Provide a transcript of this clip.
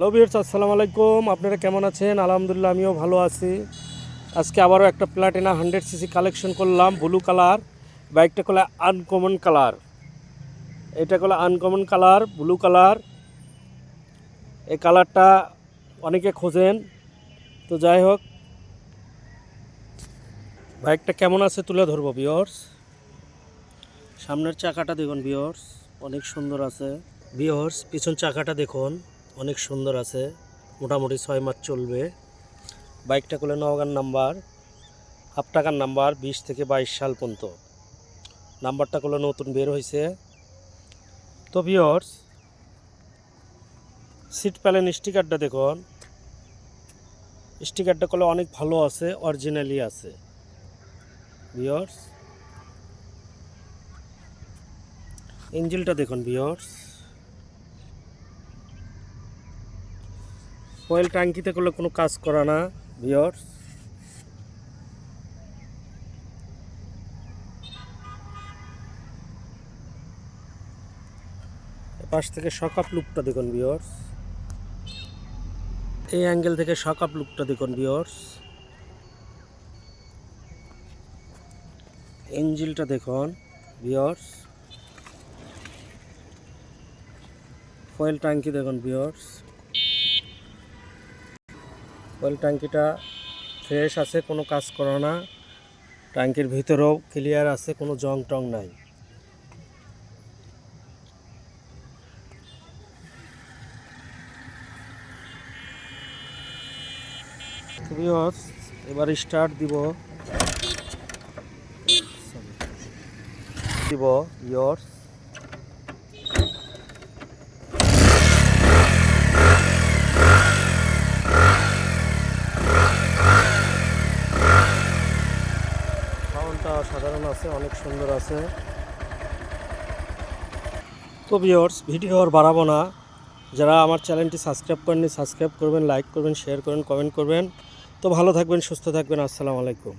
Hello বিয়ার্স আসসালামু আলাইকুম। আপনারা কেমন আছেন? আলহামদুলিল্লাহ, আমিও ভালো আছি। আজকে আবারও একটা প্লাটিনা হান্ড্রেড সিসি কালেকশন করলাম ব্লু কালার বাইকটা করলে আনকমন কালার এটা করলে আনকমন কালার ব্লু কালার এই কালারটা অনেকে খোঁজেন। তো যাই হোক বাইকটা কেমন আছে তুলে ধরবো বিয়র্স সামনের চাকাটা দেখুন বিয়র্স অনেক সুন্দর আছে। বিয়র্স পিছন চাকাটা দেখুন। অনেক সুন্দর আছে। মোটামুটি ছয় মাস চলবে। বাইকটা করলে নওগান নাম্বার। হাফ টাকার নাম্বার, বিশ থেকে বাইশ সাল পর্যন্ত। নাম্বারটা করলে নতুন বের হয়েছে তো বিয়র্স সিট প্যালেন স্টিকারটা দেখুন। স্টিকারটা করলে অনেক ভালো আছে অরিজিনালি আছে। বিয়র্স ইঞ্জিলটা দেখুন বিয়র্স অয়েল ট্যাঙ্কিতে করলে কোনো কাজ করা না বিয়র্স পাশ থেকে শকাপ লুকটা দেখুন ভিওর্স এই অ্যাঙ্গেল থেকে সকাপ লুকটা দেখুন ভিওর্স ইঞ্জিলটা দেখুন বিয়র্স অয়েল ট্যাঙ্কি দেখুন বিয়র্স অয়েল ট্যাঙ্কিটা ফ্রেশ আছে, কোনো কাজ করা না। ট্যাঙ্কির ভিতরেও ক্লিয়ার আছে, কোনো জং টং নাই। এবার স্টার্ট দিব। দিব ইয়ার্স সাউন্ডটা সাধারণ আছে, অনেক সুন্দর আছে। তো ভিওর্স ভিডিও আর বাড়াবো না। যারা আমার চ্যানেলটি সাবস্ক্রাইব করেননি সাবস্ক্রাইব করবেন লাইক করবেন শেয়ার করবেন কমেন্ট করবেন। তো ভালো থাকবেন, সুস্থ থাকবেন, আসসালামু আলাইকুম।